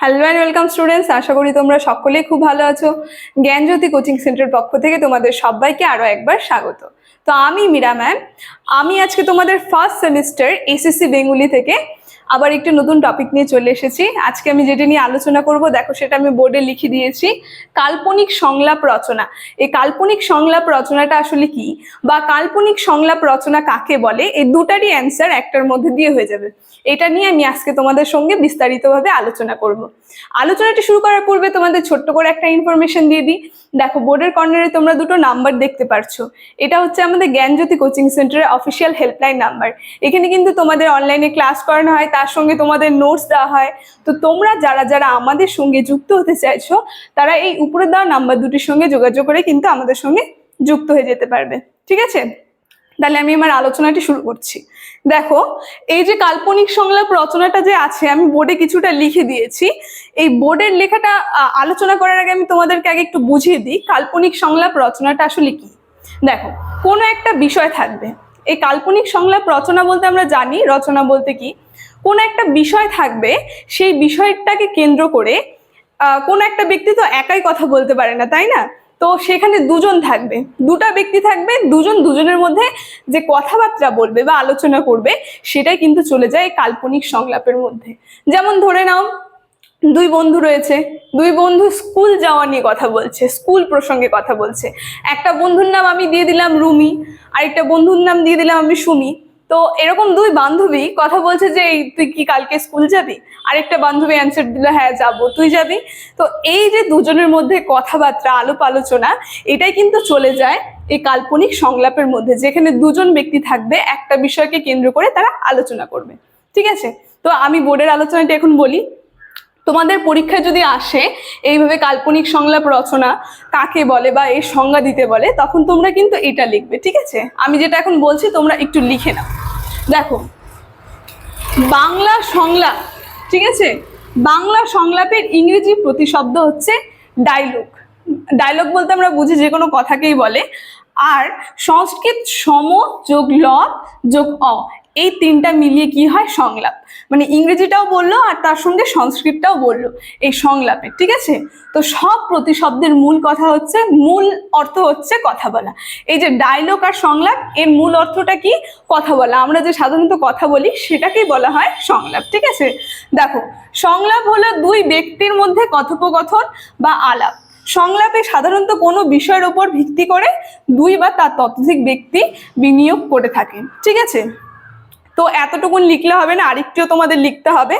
Hello and welcome students আশা করি তোমরা সকলেই খুব ভালো আছো। জ্ঞানজ্যোতি কোচিং সেন্টারের পক্ষ থেকে তোমাদের সবাইকে আরও একবার স্বাগত। তো আমি মীরা ম্যাম আমি আজকে তোমাদের ফার্স্ট সেমিস্টার এসএসসি বেঙ্গুলি থেকে আবার একটি নতুন টপিক নিয়ে চলে এসেছি। আজকে আমি যেটা নিয়ে আলোচনা করব, দেখো সেটা আমি বোর্ডে লিখে দিয়েছি, কাল্পনিক সংলাপ রচনা। এই কাল্পনিক সংলাপ রচনাটা আসলে কি? বা কাল্পনিক সংলাপ রচনা কাকে বলে? এই দুটারই অ্যান্সার একটার মধ্যে দিয়ে হয়ে যাবে। এটা নিয়ে আমি আজকে তোমাদের সঙ্গে বিস্তারিতভাবে আলোচনা করব। আলোচনাটি শুরু করার পূর্বে তোমাদের ছোট্ট করে একটা ইনফরমেশন দিয়ে দিই। দেখো বোর্ডের কর্নারে তোমরা দুটো নাম্বার দেখতে পারছ। এটা হচ্ছে আমাদের জ্ঞানজ্যোতি কোচিং সেন্টারের অফিসিয়াল হেল্পলাইন নাম্বার এখানে কিন্তু তোমাদের অনলাইনে ক্লাস করানো হয় তার সঙ্গে তোমাদের নোটস দেওয়া হয়। তো তোমরা যারা যারা আমাদের সঙ্গে যুক্ত হতে চাইছো, তারা এই উপরে দেওয়া নাম্বার দুটির সঙ্গে যোগাযোগ করে কিন্তু আমাদের সঙ্গে যুক্ত হয়ে যেতে পারবে। ঠিক আছে? তাহলে আমি আমার আলোচনাটি শুরু করছি। দেখো, এই যে কাল্পনিক সংলাপ রচনাটা যে আছে, আমি বোর্ডে কিছুটা লিখে দিয়েছি। এই বোর্ডের লেখাটা আলোচনা করার আগে আমি তোমাদেরকে আগে একটু বুঝিয়ে দিই, কাল্পনিক সংলাপ রচনাটা আসলে কি? দেখো, কোনো একটা বিষয় থাকবে। এই কাল্পনিক সংলাপ রচনা বলতে আমরা জানি, রচনা বলতে কি? কোনো একটা বিষয় থাকবে, সেই বিষয়টাকে কেন্দ্র করে কোনো একটা ব্যক্তি তো একাই কথা বলতে পারে না, তাই না? তো সেখানে দুজন থাকবে, দুটা ব্যক্তি থাকবে, দুজন দুজনের মধ্যে যে কথাবার্তা বলবে বা আলোচনা করবে, সেটাই কিন্তু চলে যায় কাল্পনিক সংলাপের মধ্যে। যেমন ধরে নাও দুই বন্ধু রয়েছে, দুই বন্ধু স্কুল যাওয়া নিয়ে কথা বলছে, স্কুল প্রসঙ্গে কথা বলছে। একটা বন্ধুর নাম আমি দিয়ে দিলাম রুমি, আরেকটা বন্ধুর নাম দিয়ে দিলাম আমি সুমি। তো এরকম দুই বান্ধবী কথা বলছে যে, এই, তুই কি কালকে স্কুল যাবি? আরেকটা বান্ধবী অ্যান্সার দিল হ্যাঁ যাব, তুই যাবি? তো এই যে দুজনের মধ্যে কথাবার্তা আলোপ আলোচনা এটাই কিন্তু চলে যায় এই কাল্পনিক সংলাপের মধ্যে, যেখানে দুজন ব্যক্তি থাকবে, একটা বিষয়কে কেন্দ্র করে তারা আলোচনা করবে। ঠিক আছে? তো আমি বোর্ডের আলোচনাটি এখন বলি। তোমাদের পরীক্ষায় যদি আসে, এইভাবে কাল্পনিক সংলাপ রচনা কাকে বলে বা এই সংজ্ঞা দিতে বলে, তখন তোমরা কিন্তু এটা লিখবে, ঠিক আছে? আমি যেটা এখন বলছি, তোমরা একটু লিখে নাও। দেখো, বাংলা সংলাপ, ঠিক আছে? বাংলা সংলাপের ইংরেজি প্রতিশব্দ হচ্ছে ডায়লগ ডায়লগ বলতে আমরা বুঝি যে কোনো কথাকেই বলে। আর সংস্কৃত সম যোগ ল যোগ অ এই তিনটা মিলিয়ে কি হয়? সংলাপ। মানে ইংরেজিটাও বলল আর তার সঙ্গে সংস্কৃতটাও বলল এই সংলাপে, ঠিক আছে? তো সব প্রতিশব্দের মূল কথা হচ্ছে, মূল অর্থ হচ্ছে কথা বলা। এই যে ডায়লগ আর সংলাপ, এর মূল অর্থটা কি? কথা বলা। আমরা যে সাধারণত কথা বলি, সেটাকেই বলা হয় সংলাপ, ঠিক আছে? দেখো, সংলাপ হলো দুই ব্যক্তির মধ্যে কথোপকথন বা আলাপ। সংলাপে সাধারণত কোনো বিষয়ের ওপর ভিত্তি করে দুই বা তার ততোধিক ব্যক্তি বিনিয়োগ করে থাকে, ঠিক আছে? তো এতটুকুন লিখলে হবে না, আরেকটিও তোমাদের লিখতে হবে।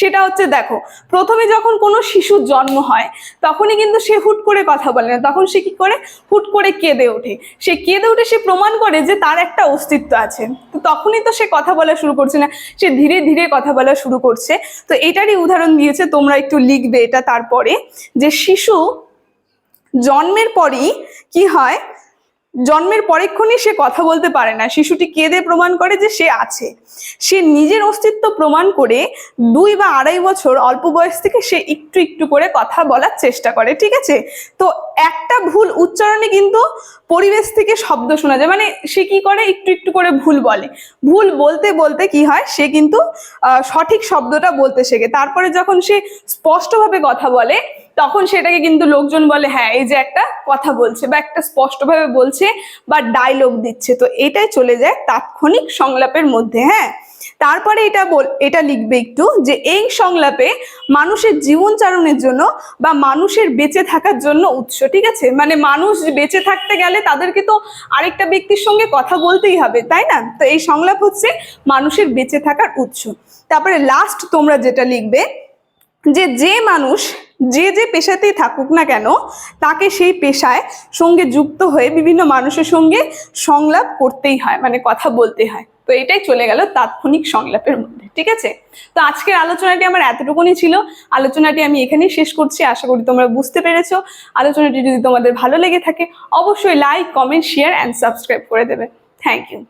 সেটা হচ্ছে দেখো, প্রথমে যখন কোনো শিশুর জন্ম হয়, তখনই কিন্তু সে হুট করে কথা বলে না। তখন সে কি করে? হুট করে কেঁদে ওঠে। সে কেঁদে উঠে সে প্রমাণ করে যে তার একটা অস্তিত্ব আছে। তো তখনই তো সে কথা বলা শুরু করছে না, সে ধীরে ধীরে কথা বলা শুরু করছে। তো এটারই উদাহরণ দিয়েছে, তোমরা একটু লিখবে এটা তারপরে, যে শিশু জন্মের পরই কি হয়? জন্মের পরেক্ষণই সে কথা বলতে পারে না। শিশুটি কেঁদে প্রমাণ করে যে সে আছে। সে নিজের অস্তিত্ব প্রমাণ করে দুই বা আড়াই বছর অল্প বয়স থেকে সে একটু একটু করে কথা বলার চেষ্টা করে, ঠিক আছে? তো একটা ভুল উচ্চারণে কিন্তু পরিবেশ থেকে শব্দ শোনা যায়। মানে সে কি করে? একটু একটু করে ভুল বলে। ভুল বলতে বলতে কি হয়? সে কিন্তু সঠিক শব্দটা বলতে শেখে। তারপরে যখন সে স্পষ্টভাবে কথা বলে, তখন সেটাকে কিন্তু লোকজন বলে হ্যাঁ এই যে একটা কথা বলছে বা একটা স্পষ্টভাবে বলছে বা ডায়লগ দিচ্ছে। তো এটাই চলে যায় তাৎক্ষণিক সংলাপের মধ্যে হ্যাঁ? তারপরে এটা বল, এটা লিখবে একটু যে এই সংলাপে মানুষের জীবনচারণের জন্য বা মানুষের বেঁচে থাকার জন্য উৎস, ঠিক আছে? মানে মানুষ বেঁচে থাকতে গেলে তাদেরকে তো আরেকটা ব্যক্তির সঙ্গে কথা বলতেই হবে, তাই না? তো এই সংলাপ হচ্ছে মানুষের বেঁচে থাকার উৎস। তারপরে লাস্ট তোমরা যেটা লিখবে যে যে মানুষ যে যে পেশাতেই থাকুক না কেন, তাকে সেই পেশায় সঙ্গে যুক্ত হয়ে বিভিন্ন মানুষের সঙ্গে সংলাপ করতেই হয় মানে কথা বলতে হয়। তো এটাই চলে গেল তাৎক্ষণিক সংলাপের মধ্যে, ঠিক আছে? তো আজকের আলোচনাটি আমার এতটুকুনি ছিল। আলোচনাটি আমি এখানেই শেষ করছি। আশা করি তোমরা বুঝতে পেরেছ। আলোচনাটি যদি তোমাদের ভালো লেগে থাকে, অবশ্যই like comment share and subscribe করে দেবে। Thank you